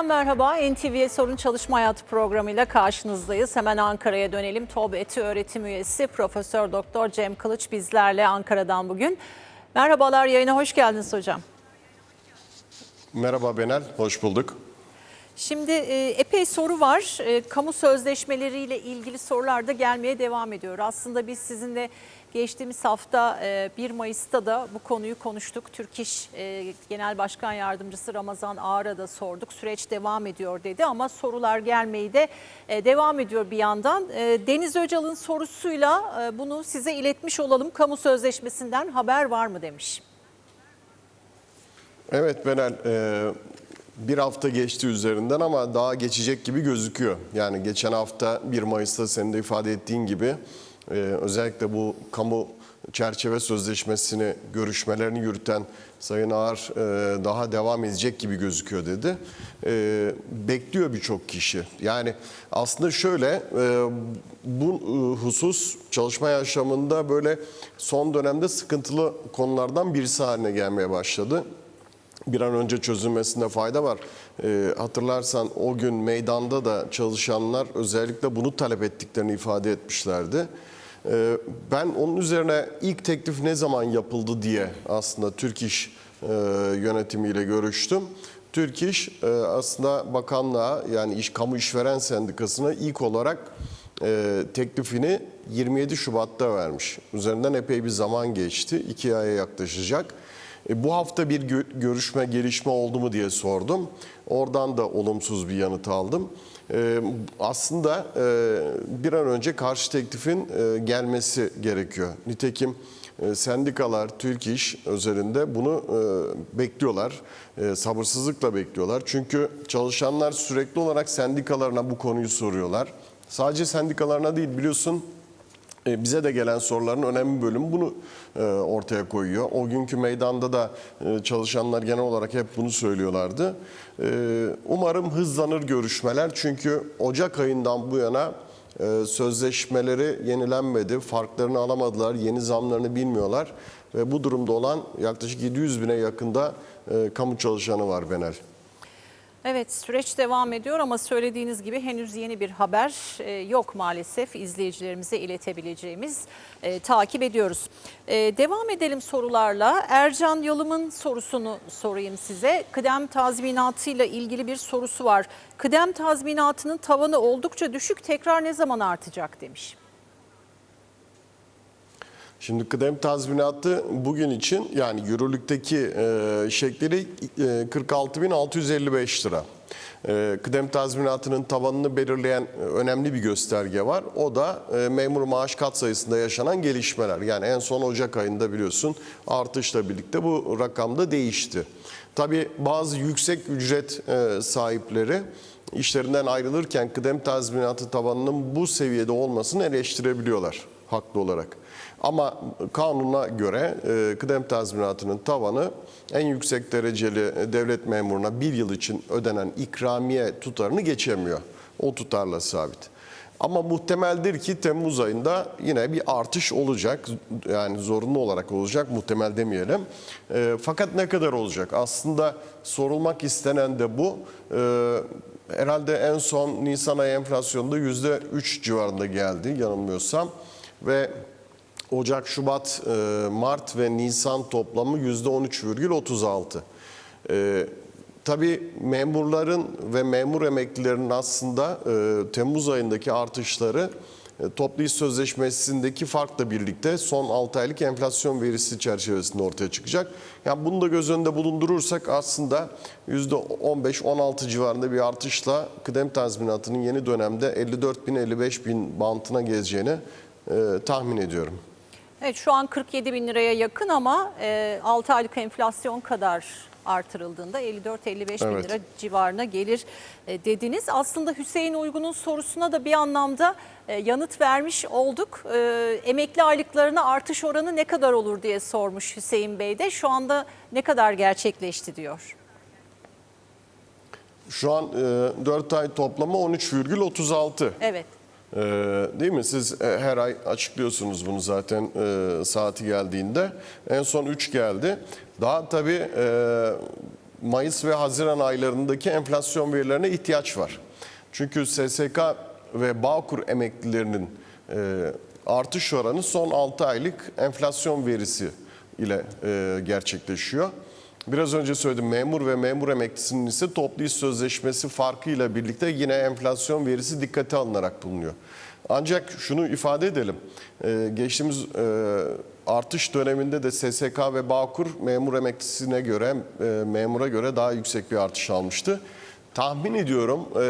Yeniden merhaba. NTV'ye Sorun Çalışma Hayatı programıyla karşınızdayız. Hemen Ankara'ya dönelim. TOB Eti öğretim üyesi Profesör Doktor Cem Kılıç bizlerle Ankara'dan bugün. Merhabalar yayına hoş geldiniz hocam. Merhaba Benel, hoş bulduk. Şimdi e, epey soru var. E, kamu sözleşmeleriyle ilgili sorular da gelmeye devam ediyor. Aslında biz sizinle geçtiğimiz hafta e, 1 Mayıs'ta da bu konuyu konuştuk. Türk İş e, Genel Başkan Yardımcısı Ramazan Ağar'a da sorduk. Süreç devam ediyor dedi ama sorular gelmeyi de devam ediyor bir yandan. Deniz Öcal'ın sorusuyla bunu size iletmiş olalım. Kamu sözleşmesinden haber var mı demiş. Evet Benel, bir hafta geçti üzerinden ama daha geçecek gibi gözüküyor. Yani geçen hafta 1 Mayıs'ta senin de ifade ettiğin gibi e, özellikle bu kamu çerçeve sözleşmesini görüşmelerini yürüten Sayın Ağar e, daha devam edecek gibi gözüküyor dedi. E, bekliyor birçok kişi. Yani aslında şöyle e, bu e, husus çalışma yaşamında böyle son dönemde sıkıntılı konulardan birisi haline gelmeye başladı bir an önce çözülmesinde fayda var. Ee, hatırlarsan o gün meydanda da çalışanlar özellikle bunu talep ettiklerini ifade etmişlerdi. Ee, ben onun üzerine ilk teklif ne zaman yapıldı diye aslında Türk İş e, yönetimiyle görüştüm. Türk İş e, aslında bakanlığa yani iş kamu işveren sendikasına ilk olarak e, teklifini 27 Şubat'ta vermiş. Üzerinden epey bir zaman geçti. iki aya yaklaşacak. E, bu hafta bir gö- görüşme, gelişme oldu mu diye sordum. Oradan da olumsuz bir yanıt aldım. E, aslında e, bir an önce karşı teklifin gelmesi gerekiyor. Nitekim sendikalar, Türk İş özelinde bunu bekliyorlar. Sabırsızlıkla bekliyorlar. Çünkü çalışanlar sürekli olarak sendikalarına bu konuyu soruyorlar. Sadece sendikalarına değil biliyorsun bize de gelen soruların önemli bölümü bunu e, ortaya koyuyor. O günkü meydanda da e, çalışanlar genel olarak hep bunu söylüyorlardı. E, Umarım hızlanır görüşmeler çünkü Ocak ayından bu yana e, sözleşmeleri yenilenmedi, farklarını alamadılar, yeni zamlarını bilmiyorlar ve bu durumda olan yaklaşık 700 bine yakında e, kamu çalışanı var Benel. Evet süreç devam ediyor ama söylediğiniz gibi henüz yeni bir haber e, yok maalesef izleyicilerimize iletebileceğimiz E, takip ediyoruz. E, devam edelim sorularla. Ercan Yalım'ın sorusunu sorayım size. Kıdem tazminatıyla ilgili bir sorusu var. Kıdem tazminatının tavanı oldukça düşük tekrar ne zaman artacak demiş. Şimdi kıdem tazminatı bugün için yani yürürlükteki e, şekleri e, 46.655 lira. E, kıdem tazminatının tavanını belirleyen e, önemli bir gösterge var. O da e, memur maaş katsayısında yaşanan gelişmeler. Yani en son Ocak ayında biliyorsun artışla birlikte bu rakamda değişti. Tabii bazı yüksek ücret e, sahipleri işlerinden ayrılırken kıdem tazminatı tavanının bu seviyede olmasını eleştirebiliyorlar haklı olarak. Ama kanuna göre e, kıdem tazminatının tavanı en yüksek dereceli devlet memuruna bir yıl için ödenen ikramiye tutarını geçemiyor. O tutarla sabit. Ama muhtemeldir ki Temmuz ayında yine bir artış olacak. Yani zorunlu olarak olacak muhtemel demeyelim. E, fakat ne kadar olacak? Aslında sorulmak istenen de bu. E, herhalde en son Nisan ayı enflasyonda %3 civarında geldi yanılmıyorsam. Ve Ocak, Şubat, e, Mart ve Nisan toplamı %13,36. E, tabii memurların ve memur emeklilerinin aslında e, Temmuz ayındaki artışları e, toplu iş sözleşmesindeki farkla birlikte son 6 aylık enflasyon verisi çerçevesinde ortaya çıkacak. Yani bunu da göz önünde bulundurursak aslında %15-16 civarında bir artışla kıdem tazminatının yeni dönemde 54 bin 55 bin bantına gezeceğini e, tahmin ediyorum. Evet şu an 47 bin liraya yakın ama e, 6 aylık enflasyon kadar artırıldığında 54-55 bin Evet. lira civarına gelir e, dediniz. Aslında Hüseyin Uygun'un sorusuna da bir anlamda e, yanıt vermiş olduk. E, emekli aylıklarına artış oranı ne kadar olur diye sormuş Hüseyin Bey de. Şu anda ne kadar gerçekleşti diyor. Şu an e, 4 ay toplamı 13,36. Evet. Ee, değil mi? Siz e, her ay açıklıyorsunuz bunu zaten e, saati geldiğinde. En son 3 geldi. Daha tabii e, Mayıs ve Haziran aylarındaki enflasyon verilerine ihtiyaç var. Çünkü SSK ve Bağkur emeklilerinin e, artış oranı son 6 aylık enflasyon verisi ile e, gerçekleşiyor. Biraz önce söyledim memur ve memur emeklisinin ise toplu iş sözleşmesi farkıyla birlikte yine enflasyon verisi dikkate alınarak bulunuyor. Ancak şunu ifade edelim. Ee, geçtiğimiz e, artış döneminde de SSK ve Bağkur memur emeklisine göre e, memura göre daha yüksek bir artış almıştı. Tahmin ediyorum e,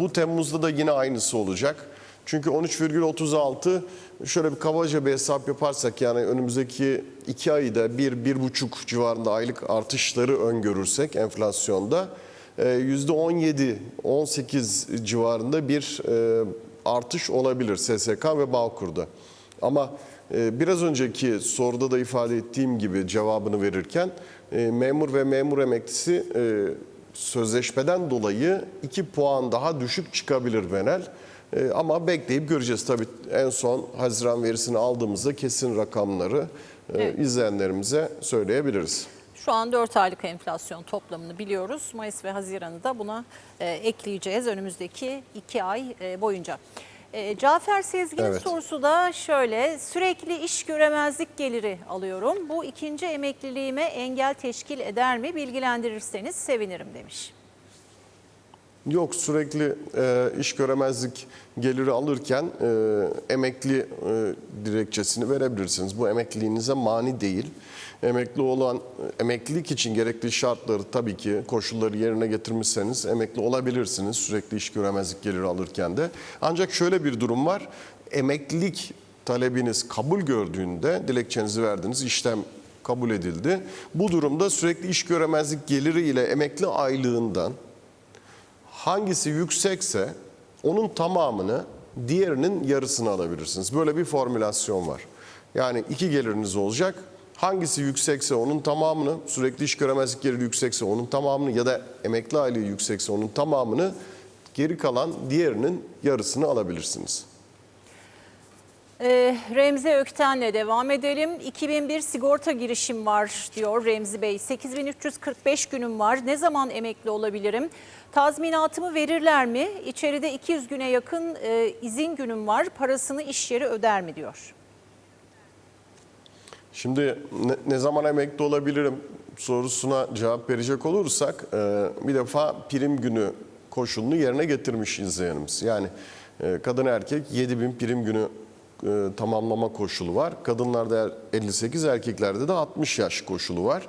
bu Temmuz'da da yine aynısı olacak. Çünkü 13,36 şöyle bir kabaca bir hesap yaparsak yani önümüzdeki iki ayda bir, bir buçuk civarında aylık artışları öngörürsek enflasyonda e, %17-18 civarında bir e, artış olabilir SSK ve Bağkur'da. Ama e, biraz önceki soruda da ifade ettiğim gibi cevabını verirken e, memur ve memur emeklisi e, sözleşmeden dolayı 2 puan daha düşük çıkabilir Benel. E, ama bekleyip göreceğiz. Tabii en son Haziran verisini aldığımızda kesin rakamları e, Evet. izleyenlerimize söyleyebiliriz. Şu an 4 aylık enflasyon toplamını biliyoruz. Mayıs ve Haziran'ı da buna e, ekleyeceğiz önümüzdeki 2 ay e, boyunca. E, Cafer Sezgin'in Evet. sorusu da şöyle. Sürekli iş göremezlik geliri alıyorum. Bu ikinci emekliliğime engel teşkil eder mi? Bilgilendirirseniz sevinirim demiş. Yok sürekli e, iş göremezlik geliri alırken e, emekli e, dilekçesini verebilirsiniz. Bu emekliliğinize mani değil. Emekli olan emeklilik için gerekli şartları tabii ki koşulları yerine getirmişseniz emekli olabilirsiniz sürekli iş göremezlik geliri alırken de. Ancak şöyle bir durum var. Emeklilik talebiniz kabul gördüğünde dilekçenizi verdiniz işlem kabul edildi. Bu durumda sürekli iş göremezlik geliri ile emekli aylığından hangisi yüksekse onun tamamını diğerinin yarısını alabilirsiniz. Böyle bir formülasyon var. Yani iki geliriniz olacak. Hangisi yüksekse onun tamamını, sürekli iş göremezlik geliri yüksekse onun tamamını ya da emekli aylığı yüksekse onun tamamını, geri kalan diğerinin yarısını alabilirsiniz. Ee, Remzi Ökten'le devam edelim. 2001 sigorta girişim var diyor Remzi Bey. 8345 günüm var. Ne zaman emekli olabilirim? Tazminatımı verirler mi? İçeride 200 güne yakın e, izin günüm var. Parasını iş yeri öder mi diyor. Şimdi ne, zaman emekli olabilirim sorusuna cevap verecek olursak e, bir defa prim günü koşulunu yerine getirmiş izleyenimiz. Yani e, kadın erkek 7000 prim günü e, tamamlama koşulu var. Kadınlarda 58 erkeklerde de 60 yaş koşulu var.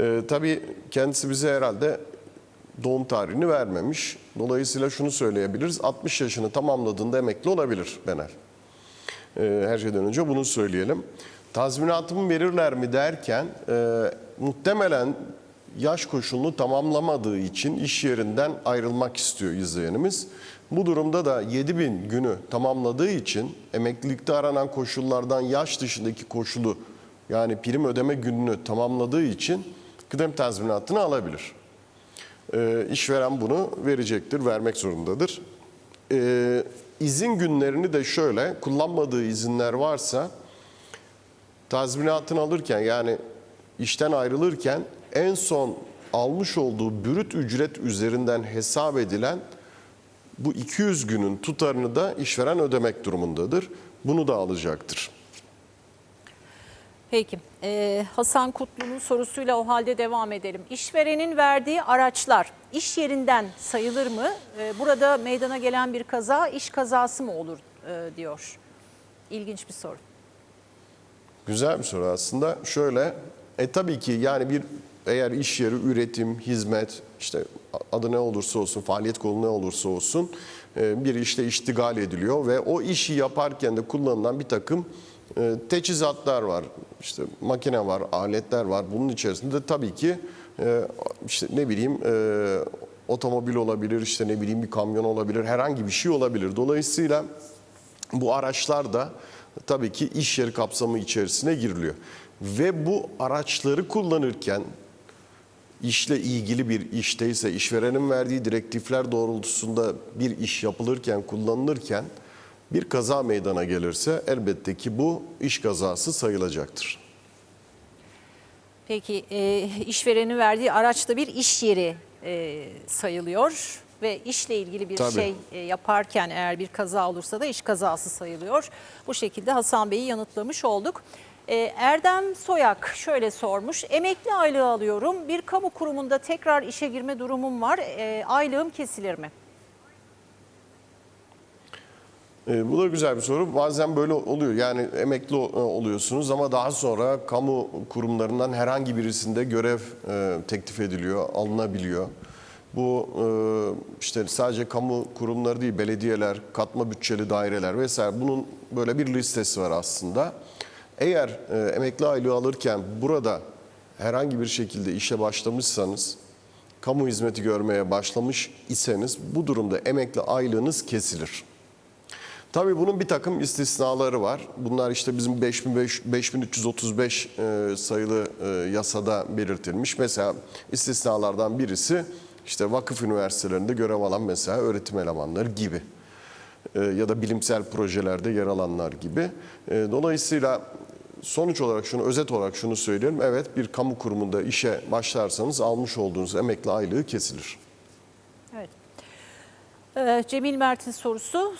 E, tabii kendisi bize herhalde doğum tarihini vermemiş. Dolayısıyla şunu söyleyebiliriz. 60 yaşını tamamladığında emekli olabilir Bener. Ee, her şeyden önce bunu söyleyelim. Tazminatımı verirler mi derken e, muhtemelen yaş koşulunu tamamlamadığı için iş yerinden ayrılmak istiyor izleyenimiz. Bu durumda da 7000 günü tamamladığı için emeklilikte aranan koşullardan yaş dışındaki koşulu yani prim ödeme gününü tamamladığı için kıdem tazminatını alabilir. Ee, işveren bunu verecektir, vermek zorundadır. Ee, izin günlerini de şöyle, kullanmadığı izinler varsa tazminatını alırken yani işten ayrılırken en son almış olduğu bürüt ücret üzerinden hesap edilen bu 200 günün tutarını da işveren ödemek durumundadır. Bunu da alacaktır. Peki. Ee, Hasan Kutlu'nun sorusuyla o halde devam edelim. İşverenin verdiği araçlar iş yerinden sayılır mı? Ee, burada meydana gelen bir kaza iş kazası mı olur e, diyor. İlginç bir soru. Güzel bir soru aslında. Şöyle, e tabii ki yani bir eğer iş yeri, üretim, hizmet, işte adı ne olursa olsun, faaliyet kolu ne olursa olsun e, bir işte iştigal ediliyor ve o işi yaparken de kullanılan bir takım e, teçhizatlar var. İşte makine var, aletler var. Bunun içerisinde tabii ki e, işte ne bileyim otomobil olabilir, işte ne bileyim bir kamyon olabilir, herhangi bir şey olabilir. Dolayısıyla bu araçlar da tabii ki iş yeri kapsamı içerisine giriliyor. Ve bu araçları kullanırken işle ilgili bir işteyse, işverenin verdiği direktifler doğrultusunda bir iş yapılırken, kullanılırken bir kaza meydana gelirse elbette ki bu iş kazası sayılacaktır. Peki e, işverenin verdiği araç da bir iş yeri e, sayılıyor ve işle ilgili bir Tabii. şey e, yaparken eğer bir kaza olursa da iş kazası sayılıyor. Bu şekilde Hasan Bey'i yanıtlamış olduk. E, Erdem Soyak şöyle sormuş. Emekli aylığı alıyorum. Bir kamu kurumunda tekrar işe girme durumum var. E, aylığım kesilir mi? Ee, bu da güzel bir soru. Bazen böyle oluyor. Yani emekli ol- oluyorsunuz ama daha sonra kamu kurumlarından herhangi birisinde görev e, teklif ediliyor, alınabiliyor. Bu e, işte sadece kamu kurumları değil, belediyeler, katma bütçeli daireler vesaire bunun böyle bir listesi var aslında. Eğer e, emekli aylığı alırken burada herhangi bir şekilde işe başlamışsanız, kamu hizmeti görmeye başlamış iseniz bu durumda emekli aylığınız kesilir. Tabii bunun bir takım istisnaları var. Bunlar işte bizim 5500 5335 e, sayılı e, yasada belirtilmiş. Mesela istisnalardan birisi işte vakıf üniversitelerinde görev alan mesela öğretim elemanları gibi. E, ya da bilimsel projelerde yer alanlar gibi. Dolayısıyla sonuç olarak şunu özet olarak şunu söyleyelim. Evet bir kamu kurumunda işe başlarsanız almış olduğunuz emekli aylığı kesilir. Evet. Ee, Cemil Mert'in sorusu.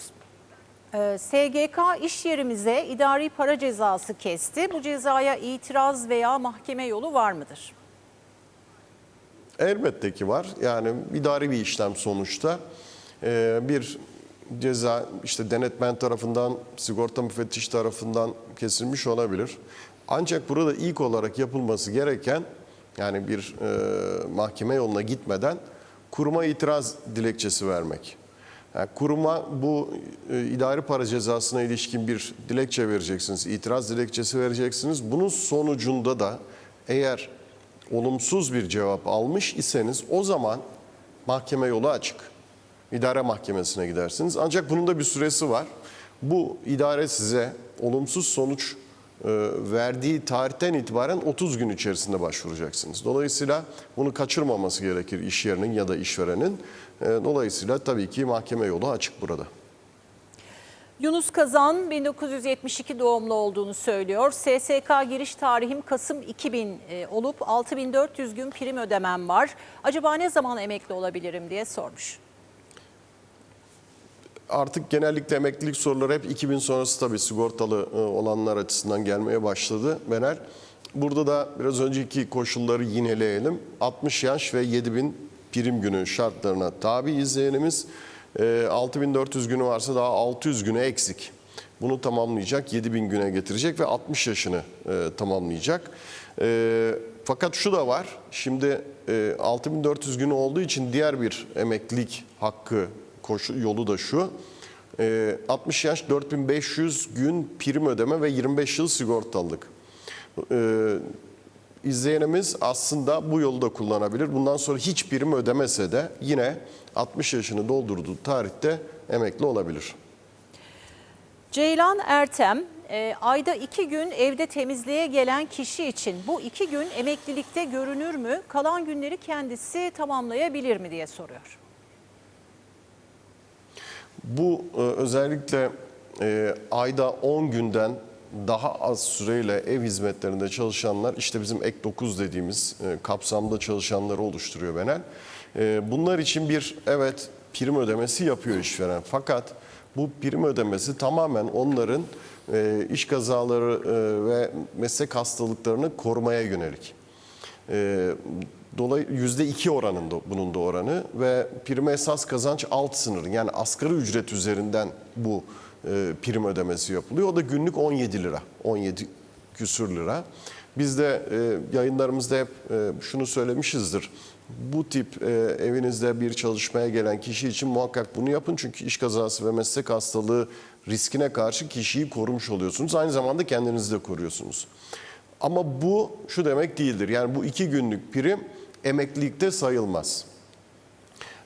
Ee, SGK iş yerimize idari para cezası kesti. Bu cezaya itiraz veya mahkeme yolu var mıdır? Elbette ki var. Yani idari bir işlem sonuçta. Ee, bir ceza işte denetmen tarafından, sigorta müfettiş tarafından kesilmiş olabilir. Ancak burada ilk olarak yapılması gereken yani bir e, mahkeme yoluna gitmeden kuruma itiraz dilekçesi vermek. Yani kuruma bu e, idari para cezasına ilişkin bir dilekçe vereceksiniz, itiraz dilekçesi vereceksiniz. Bunun sonucunda da eğer olumsuz bir cevap almış iseniz o zaman mahkeme yolu açık. İdare mahkemesine gidersiniz. Ancak bunun da bir süresi var. Bu idare size olumsuz sonuç e, verdiği tarihten itibaren 30 gün içerisinde başvuracaksınız. Dolayısıyla bunu kaçırmaması gerekir iş yerinin ya da işverenin. E, Dolayısıyla tabii ki mahkeme yolu açık burada. Yunus Kazan 1972 doğumlu olduğunu söylüyor. SSK giriş tarihim Kasım 2000 e, olup 6400 gün prim ödemem var. Acaba ne zaman emekli olabilirim diye sormuş. Artık genellikle emeklilik soruları hep 2000 sonrası tabii sigortalı e, olanlar açısından gelmeye başladı Bener. Burada da biraz önceki koşulları yineleyelim. 60 yaş ve 7000 prim günü şartlarına tabi izleyenimiz. E, 6400 günü varsa daha 600 güne eksik. Bunu tamamlayacak, 7000 güne getirecek ve 60 yaşını e, tamamlayacak. E, fakat şu da var, şimdi e, 6400 günü olduğu için diğer bir emeklilik hakkı koşu, yolu da şu. E, 60 yaş 4500 gün prim ödeme ve 25 yıl sigortalılık. E, izleyenimiz aslında bu yolu da kullanabilir. Bundan sonra hiç prim ödemese de yine 60 yaşını doldurduğu tarihte emekli olabilir. Ceylan Ertem, e, ayda iki gün evde temizliğe gelen kişi için bu iki gün emeklilikte görünür mü? Kalan günleri kendisi tamamlayabilir mi diye soruyor. Bu e, özellikle e, ayda 10 günden daha az süreyle ev hizmetlerinde çalışanlar işte bizim ek 9 dediğimiz e, kapsamda çalışanları oluşturuyor Benel. Bunlar için bir evet prim ödemesi yapıyor işveren. Fakat bu prim ödemesi tamamen onların iş kazaları ve meslek hastalıklarını korumaya yönelik. Dolayı yüzde iki oranında bunun da oranı ve prime esas kazanç alt sınırı yani asgari ücret üzerinden bu e, prim ödemesi yapılıyor. O da günlük 17 lira, 17 küsür lira. Biz de e, yayınlarımızda hep e, şunu söylemişizdir. Bu tip e, evinizde bir çalışmaya gelen kişi için muhakkak bunu yapın. Çünkü iş kazası ve meslek hastalığı riskine karşı kişiyi korumuş oluyorsunuz. Aynı zamanda kendinizi de koruyorsunuz. Ama bu şu demek değildir. Yani bu iki günlük prim emeklilikte sayılmaz.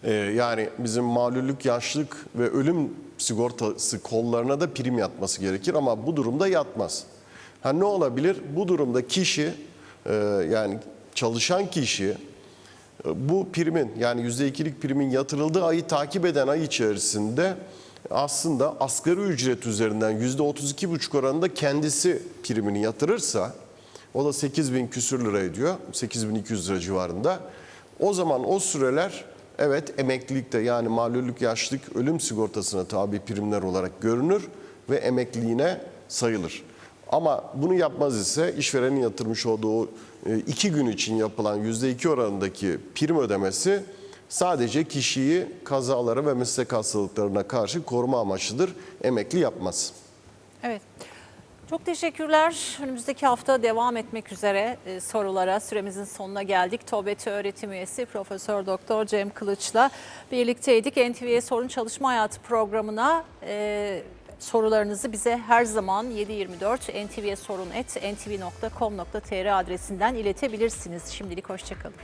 Ee, yani bizim malüllük, yaşlık ve ölüm sigortası kollarına da prim yatması gerekir ama bu durumda yatmaz. Ha ne olabilir? Bu durumda kişi e, yani çalışan kişi e, bu primin yani %2'lik primin yatırıldığı ayı takip eden ay içerisinde aslında asgari ücret üzerinden %32,5 oranında kendisi primini yatırırsa O da 8 bin küsür lira ediyor. 8200 lira civarında. O zaman o süreler evet emeklilikte yani malulük yaşlılık ölüm sigortasına tabi primler olarak görünür ve emekliliğine sayılır. Ama bunu yapmaz ise işverenin yatırmış olduğu e, iki gün için yapılan %2 oranındaki prim ödemesi sadece kişiyi kazalara ve meslek hastalıklarına karşı koruma amaçlıdır. Emekli yapmaz. Evet. Çok teşekkürler. Önümüzdeki hafta devam etmek üzere e, sorulara süremizin sonuna geldik. TOBET öğretim üyesi Profesör Doktor Cem Kılıç'la birlikteydik. NTV'ye Sorun Çalışma Hayatı programına e, sorularınızı bize her zaman 724 ntvsorun.ntv.com.tr adresinden iletebilirsiniz. Şimdilik hoşçakalın.